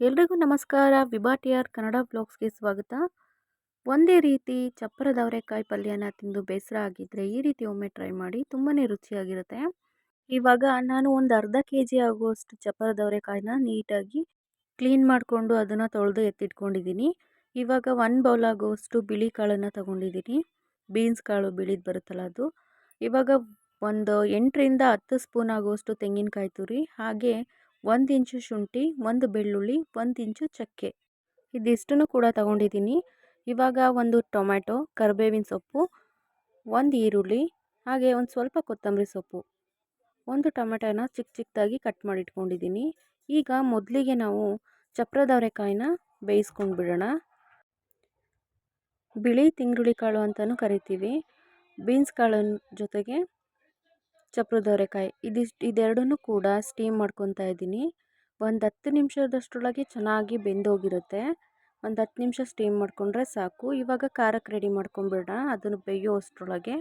ಎಲ್ರಿಗೂ ನಮಸ್ಕಾರ. Vibha T R Kannada ಬ್ಲಾಗ್ಸ್ಗೆ ಸ್ವಾಗತ. ಒಂದೇ ರೀತಿ ಚಪ್ಪರದ ಅವರೆಕಾಯಿ ಪಲ್ಯನ ತಿಂದು ಬೇಸರ ಆಗಿದ್ದರೆ ಈ ರೀತಿ ಒಮ್ಮೆ ಟ್ರೈ ಮಾಡಿ ತುಂಬಾ ರುಚಿಯಾಗಿರುತ್ತೆ. ಇವಾಗ ನಾನು ಒಂದು ಅರ್ಧ ಕೆ ಜಿ ಆಗುವಷ್ಟು ಚಪ್ಪರದ ಅವರೆಕಾಯಿನ ನೀಟಾಗಿ ಕ್ಲೀನ್ ಮಾಡಿಕೊಂಡು ಅದನ್ನು ತೊಳೆದು ಎತ್ತಿಟ್ಕೊಂಡಿದ್ದೀನಿ. ಇವಾಗ ಒನ್ ಬೌಲ್ ಆಗುವಷ್ಟು ಬಿಳಿ ಕಾಳನ್ನು ತೊಗೊಂಡಿದ್ದೀನಿ. ಬೀನ್ಸ್ ಕಾಳು ಬಿಳಿದು ಬರುತ್ತಲ್ಲ ಅದು. ಇವಾಗ ಒಂದು ಎಂಟರಿಂದ ಹತ್ತು ಸ್ಪೂನ್ ಆಗುವಷ್ಟು ತೆಂಗಿನಕಾಯಿ ತುರಿ, ಹಾಗೆ ಒಂದು ಇಂಚು ಶುಂಠಿ, ಒಂದು ಬೆಳ್ಳುಳ್ಳಿ, ಒಂದು ಇಂಚು ಚಕ್ಕೆ. ಇದಿಷ್ಟನ್ನು ಕೂಡ ತಗೊಂಡಿದ್ದೀನಿ. ಇವಾಗ ಒಂದು ಟೊಮ್ಯಾಟೊ, ಕರಿಬೇವಿನ ಸೊಪ್ಪು, ಒಂದು ಈರುಳ್ಳಿ, ಹಾಗೆ ಒಂದು ಸ್ವಲ್ಪ ಕೊತ್ತಂಬರಿ ಸೊಪ್ಪು. ಒಂದು ಟೊಮೆಟೊನ ಚಿಕ್ಕ ಚಿಕ್ಕದಾಗಿ ಕಟ್ ಮಾಡಿ ಇಟ್ಕೊಂಡಿದ್ದೀನಿ ಈಗ ಮೊದಲಿಗೆ ನಾವು ಚಪ್ರದ ಅವರೆಕಾಯಿನ ಬೇಯಿಸ್ಕೊಂಡು ಬಿಡೋಣ. ಬಿಳಿ ತಿಂಗುಳಿ ಕಾಳು ಅಂತಲೂ ಕರಿತೀವಿ. ಬೀನ್ಸ್ ಕಾಳಿನ ಜೊತೆಗೆ ಚಪ್ರದ ಅವರೆಕಾಯಿ. ಇದಿಷ್ಟು ಇದೆರಡನ್ನೂ ಕೂಡ ಸ್ಟೀಮ್ ಮಾಡ್ಕೊತಾ ಇದ್ದೀನಿ. ಒಂದು ಹತ್ತು ನಿಮಿಷದಷ್ಟರೊಳಗೆ ಚೆನ್ನಾಗಿ ಬೆಂದೋಗಿರುತ್ತೆ. ಒಂದು ಹತ್ತು ನಿಮಿಷ ಸ್ಟೀಮ್ ಮಾಡಿಕೊಂಡ್ರೆ ಸಾಕು. ಇವಾಗ ಖಾರಕ್ಕೆ ರೆಡಿ ಮಾಡ್ಕೊಂಬಿಡೋಣ. ಅದನ್ನು ಬೇಯೋ ಅಷ್ಟರೊಳಗೆ.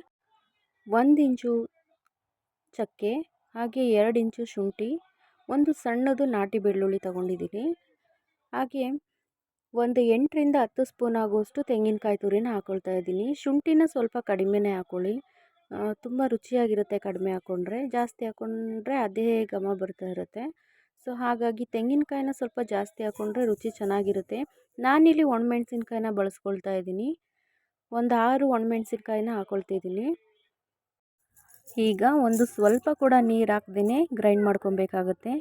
ಒಂದು ಇಂಚು ಚಕ್ಕೆ, ಹಾಗೆ ಎರಡು ಇಂಚು ಶುಂಠಿ, ಒಂದು ಸಣ್ಣದು ನಾಟಿ ಬೆಳ್ಳುಳ್ಳಿ ತೊಗೊಂಡಿದ್ದೀನಿ. ಹಾಗೆ ಒಂದು ಎಂಟರಿಂದ ಹತ್ತು ಸ್ಪೂನ್ ಆಗುವಷ್ಟು ತೆಂಗಿನಕಾಯಿ ತುರಿನ ಹಾಕ್ಕೊಳ್ತಾ ಇದ್ದೀನಿ. ಶುಂಠಿನ ಸ್ವಲ್ಪ ಕಡಿಮೆನೇ ಹಾಕ್ಕೊಳ್ಳಿ ತುಂಬ ರುಚಿಯಾಗಿರುತ್ತೆ ಕಡಿಮೆ ಹಾಕ್ಕೊಂಡ್ರೆ ಜಾಸ್ತಿ ಹಾಕ್ಕೊಂಡ್ರೆ ಅದೇ ಘಮ ಬರ್ತಾ ಇರುತ್ತೆ. ಸೊ, ಹಾಗಾಗಿ ತೆಂಗಿನಕಾಯಿನ ಸ್ವಲ್ಪ ಜಾಸ್ತಿ ಹಾಕ್ಕೊಂಡ್ರೆ ರುಚಿ ಚೆನ್ನಾಗಿರುತ್ತೆ. ನಾನಿಲ್ಲಿ ಒಣಮೆಣ್ಸಿನ್ಕಾಯಿನ ಬಳಸ್ಕೊಳ್ತಾ ಇದ್ದೀನಿ. ಒಂದು ಆರು ಒಣಮೆಣ್ಸಿನ್ಕಾಯಿನ ಹಾಕ್ಕೊಳ್ತಿದ್ದೀನಿ ಈಗ ಒಂದು ಸ್ವಲ್ಪ ಕೂಡ ನೀರು ಹಾಕ್ದೇ ಗ್ರೈಂಡ್ ಮಾಡ್ಕೊಬೇಕಾಗುತ್ತೆ.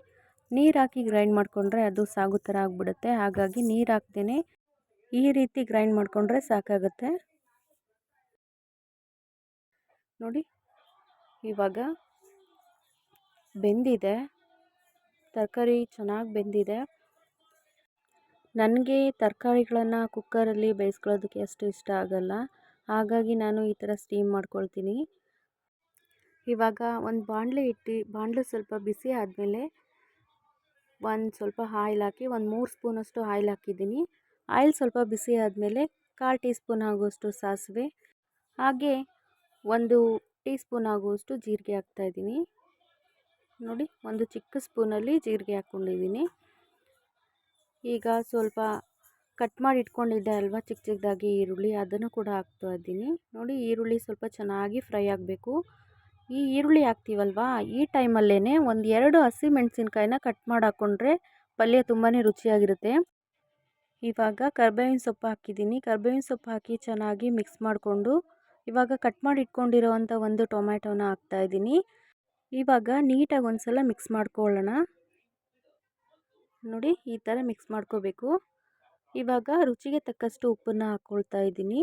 ನೀರು ಹಾಕಿ ಗ್ರೈಂಡ್ ಮಾಡಿಕೊಂಡ್ರೆ ಅದು ಸಾಗು ಥರ ಆಗಿಬಿಡುತ್ತೆ. ಹಾಗಾಗಿ ನೀರು ಹಾಕ್ದೇ ಈ ರೀತಿ ಗ್ರೈಂಡ್ ಮಾಡಿಕೊಂಡ್ರೆ ಸಾಕಾಗುತ್ತೆ. ನೋಡಿ. ಇವಾಗ ಬೆಂದಿದೆ. ತರಕಾರಿ ಚೆನ್ನಾಗಿ ಬೆಂದಿದೆ. ನನಗೆ ತರಕಾರಿಗಳನ್ನು ಕುಕ್ಕರಲ್ಲಿ ಬೇಯಿಸ್ಕೊಳ್ಳೋದಕ್ಕೆ ಅಷ್ಟು ಇಷ್ಟ ಆಗಲ್ಲ. ಹಾಗಾಗಿ ನಾನು ಈ ಥರ ಸ್ಟೀಮ್ ಮಾಡ್ಕೊಳ್ತೀನಿ. ಇವಾಗ ಒಂದು ಬಾಣಲೆ ಇಟ್ಟು, ಬಾಣಲೆ ಸ್ವಲ್ಪ ಬಿಸಿ ಆದಮೇಲೆ ಒಂದು ಸ್ವಲ್ಪ ಆಯಿಲ್ ಹಾಕಿ, ಒಂದು ಮೂರು ಸ್ಪೂನಷ್ಟು ಆಯಿಲ್ ಹಾಕಿದ್ದೀನಿ. ಆಯಿಲ್ ಸ್ವಲ್ಪ ಬಿಸಿ ಆದಮೇಲೆ ಕಾಲು ಟೀ ಸ್ಪೂನ್ ಆಗುವಷ್ಟು ಸಾಸಿವೆ. ಹಾಗೆ ಒಂದು ಟೀ ಸ್ಪೂನ್ ಆಗುವಷ್ಟು ಜೀರಿಗೆ ಹಾಕ್ತಾಯಿದ್ದೀನಿ ನೋಡಿ, ಒಂದು ಚಿಕ್ಕ ಸ್ಪೂನಲ್ಲಿ ಜೀರಿಗೆ ಹಾಕ್ಕೊಂಡಿದ್ದೀನಿ. ಈಗ ಸ್ವಲ್ಪ ಕಟ್ ಮಾಡಿ ಇಟ್ಕೊಂಡಿದ್ದೆ ಅಲ್ವಾ, ಚಿಕ್ಕ ಚಿಕ್ಕದಾಗಿ ಈರುಳ್ಳಿ, ಅದನ್ನು ಕೂಡ ಹಾಕ್ತಾ ಇದ್ದೀನಿ. ನೋಡಿ, ಈರುಳ್ಳಿ ಸ್ವಲ್ಪ ಚೆನ್ನಾಗಿ ಫ್ರೈ ಆಗಬೇಕು. ಈ ಈರುಳ್ಳಿ ಹಾಕ್ತೀವಲ್ವಾ, ಈ ಟೈಮಲ್ಲೇ ಒಂದು ಎರಡು ಹಸಿ ಮೆಣಸಿನ್ಕಾಯಿನ ಕಟ್ ಮಾಡಿ ಹಾಕ್ಕೊಂಡ್ರೆ ಪಲ್ಯ ತುಂಬಾ ರುಚಿಯಾಗಿರುತ್ತೆ. ಇವಾಗ ಕರ್ಬೇವಿನ ಸೊಪ್ಪು ಹಾಕಿದ್ದೀನಿ. ಕರ್ಬೇವಿನ ಸೊಪ್ಪು ಹಾಕಿ ಚೆನ್ನಾಗಿ ಮಿಕ್ಸ್ ಮಾಡಿಕೊಂಡು ಇವಾಗ ಕಟ್ ಮಾಡಿ ಇಟ್ಕೊಂಡಿರೋವಂಥ ಒಂದು ಟೊಮ್ಯಾಟೋನ ಹಾಕ್ತಾಯಿದ್ದೀನಿ ಇವಾಗ ನೀಟಾಗಿ ಒಂದು ಸಲ ಮಿಕ್ಸ್ ಮಾಡ್ಕೊಳ್ಳೋಣ. ನೋಡಿ, ಈ ಥರ ಮಿಕ್ಸ್ ಮಾಡ್ಕೋಬೇಕು. ಇವಾಗ ರುಚಿಗೆ ತಕ್ಕಷ್ಟು ಉಪ್ಪನ್ನ ಹಾಕ್ಕೊಳ್ತಾ ಇದ್ದೀನಿ.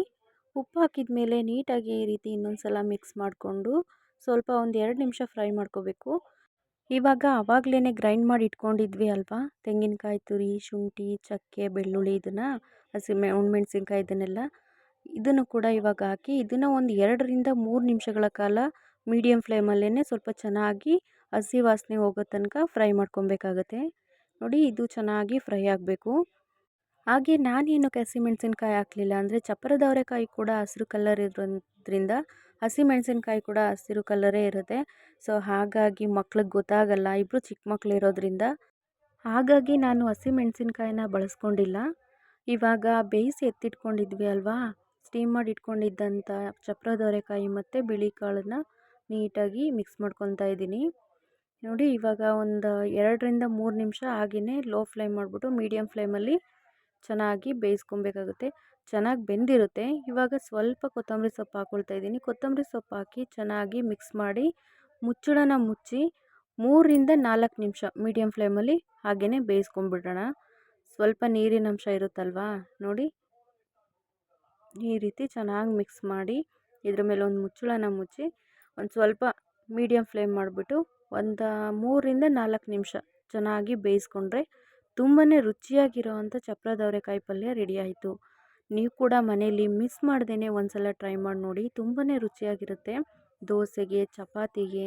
ಉಪ್ಪು ಹಾಕಿದ ಮೇಲೆ ನೀಟಾಗಿ ಈ ರೀತಿ ಇನ್ನೊಂದು ಸಲ ಮಿಕ್ಸ್ ಮಾಡಿಕೊಂಡು ಸ್ವಲ್ಪ ಒಂದು ಎರಡು ನಿಮಿಷ ಫ್ರೈ ಮಾಡ್ಕೋಬೇಕು. ಇವಾಗ ಆವಾಗಲೇ ಗ್ರೈಂಡ್ ಮಾಡಿ ಇಟ್ಕೊಂಡಿದ್ವಿ ಅಲ್ವಾ? ತೆಂಗಿನಕಾಯಿ ತುರಿ, ಶುಂಠಿ, ಚಕ್ಕೆ, ಬೆಳ್ಳುಳ್ಳಿ ಇದನ್ನು, ಹಸಿ ಮೆ ಒಣಮೆಣ್ಸಿನ್ಕಾಯಿ ಇದನ್ನೆಲ್ಲ ಇದನ್ನು ಕೂಡ ಇವಾಗ ಹಾಕಿ, ಇದನ್ನು ಒಂದು ಎರಡರಿಂದ ಮೂರು ನಿಮಿಷಗಳ ಕಾಲ ಮೀಡಿಯಮ್ ಫ್ಲೇಮಲ್ಲೇ ಸ್ವಲ್ಪ ಚೆನ್ನಾಗಿ ಹಸಿ ವಾಸನೆ ಹೋಗೋ ತನಕ ಫ್ರೈ ಮಾಡ್ಕೊಬೇಕಾಗತ್ತೆ. ನೋಡಿ, ಇದು ಚೆನ್ನಾಗಿ ಫ್ರೈ ಆಗಬೇಕು. ಹಾಗೆ ನಾನೇನು ಹಸಿಮೆಣ್ಸಿನ್ಕಾಯಿ ಹಾಕಲಿಲ್ಲ ಅಂದರೆ ಚಪ್ಪರದವರೆಕಾಯಿ ಕೂಡ ಹಸಿರು ಕಲರ್ ಇರೋದ್ರಿಂದ ಹಸಿಮೆಣಸಿನ್ಕಾಯಿ ಕೂಡ ಹಸಿರು ಕಲರೇ ಇರುತ್ತೆ. ಸೊ ಹಾಗಾಗಿ ಮಕ್ಳಿಗೆ ಗೊತ್ತಾಗಲ್ಲ ಇಬ್ಬರು ಚಿಕ್ಕ ಮಕ್ಕಳು ಇರೋದ್ರಿಂದ. ಹಾಗಾಗಿ ನಾನು ಹಸಿಮೆಣ್ಸಿನ್ಕಾಯಿನ ಬಳಸ್ಕೊಂಡಿಲ್ಲ. ಇವಾಗ ಬೇಯಿಸಿ ಎತ್ತಿಟ್ಕೊಂಡಿದ್ವಿ ಅಲ್ವಾ? ಸ್ಟೀಮ್ ಮಾಡಿ ಇಟ್ಕೊಂಡಿದ್ದಂಥ ಚಪ್ರದ ಅವರೆಕಾಯಿ ಮತ್ತು ಬಿಳಿ ಕಾಳನ್ನು ನೀಟಾಗಿ ಮಿಕ್ಸ್ ಮಾಡ್ಕೊತಾ ಇದ್ದೀನಿ. ನೋಡಿ ಇವಾಗ ಒಂದು ಎರಡರಿಂದ ಮೂರು ನಿಮಿಷ ಹಾಗೆಯೇ ಲೋ ಫ್ಲೇಮ್ ಮಾಡಿಬಿಟ್ಟು ಮೀಡಿಯಮ್ ಫ್ಲೇಮಲ್ಲಿ ಚೆನ್ನಾಗಿ ಬೇಯಿಸ್ಕೊಬೇಕಾಗುತ್ತೆ. ಚೆನ್ನಾಗಿ ಬೆಂದಿರುತ್ತೆ. ಇವಾಗ ಸ್ವಲ್ಪ ಕೊತ್ತಂಬರಿ ಸೊಪ್ಪು ಹಾಕ್ಕೊಳ್ತಾ ಇದ್ದೀನಿ. ಕೊತ್ತಂಬರಿ ಸೊಪ್ಪು ಹಾಕಿ ಚೆನ್ನಾಗಿ ಮಿಕ್ಸ್ ಮಾಡಿ ಮುಚ್ಚಳನ ಮುಚ್ಚಿ ಮೂರರಿಂದ ನಾಲ್ಕು ನಿಮಿಷ ಮೀಡಿಯಮ್ ಫ್ಲೇಮಲ್ಲಿ ಹಾಗೆಯೇ ಬೇಯಿಸ್ಕೊಂಬಿಡೋಣ ಸ್ವಲ್ಪ ನೀರಿನ ಅಂಶ ಇರುತ್ತಲ್ವಾ? ನೋಡಿ. ಈ ರೀತಿ ಚೆನ್ನಾಗಿ ಮಿಕ್ಸ್ ಮಾಡಿ ಇದ್ರ ಮೇಲೆ ಒಂದು ಮುಚ್ಚಳನ ಮುಚ್ಚಿ ಒಂದು ಸ್ವಲ್ಪ ಮೀಡಿಯಮ್ ಫ್ಲೇಮ್ ಮಾಡಿಬಿಟ್ಟು ಒಂದು ಮೂರರಿಂದ ನಾಲ್ಕು ನಿಮಿಷ ಚೆನ್ನಾಗಿ ಬೇಯಿಸ್ಕೊಂಡ್ರೆ ತುಂಬಾ ರುಚಿಯಾಗಿರೋವಂಥ ಚಪ್ರದ ಅವರೆಕಾಯಿ ಪಲ್ಯ ರೆಡಿ ಆಯಿತು. ನೀವು ಕೂಡ ಮನೆಯಲ್ಲಿ ಮಿಸ್ ಮಾಡ್ದೇ ಒಂದು ಸಲ ಟ್ರೈ ಮಾಡಿ ನೋಡಿ ತುಂಬಾ ರುಚಿಯಾಗಿರುತ್ತೆ. ದೋಸೆಗೆ, ಚಪಾತಿಗೆ,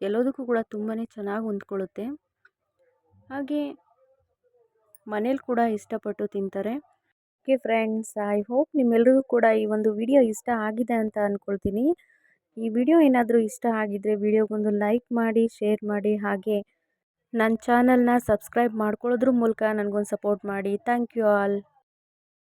ಎಲ್ಲದಕ್ಕೂ ಕೂಡ ತುಂಬಾ ಚೆನ್ನಾಗಿ ಹೊಂದ್ಕೊಳ್ಳುತ್ತೆ. ಹಾಗೆ ಮನೇಲಿ ಕೂಡ ಇಷ್ಟಪಟ್ಟು ತಿಂತಾರೆ. ಓಕೆ ಫ್ರೆಂಡ್ಸ್, ಐ ಹೋಪ್ ನಿಮ್ಮೆಲ್ಲರಿಗೂ ಕೂಡ ಈ ಒಂದು ವಿಡಿಯೋ ಇಷ್ಟ ಆಗಿದೆ ಅಂತ ಅಂದ್ಕೊಳ್ತೀನಿ ಈ ವಿಡಿಯೋ ಏನಾದರೂ ಇಷ್ಟ ಆಗಿದ್ದರೆ ವಿಡಿಯೋಗೊಂದು ಲೈಕ್ ಮಾಡಿ, ಶೇರ್ ಮಾಡಿ, ಹಾಗೆ ನನ್ನ ಚಾನಲ್ನ ಸಬ್ಸ್ಕ್ರೈಬ್ ಮಾಡ್ಕೊಳ್ಳೋದ್ರ ಮೂಲಕ ನನಗೊಂದು ಸಪೋರ್ಟ್ ಮಾಡಿ. Thank you all.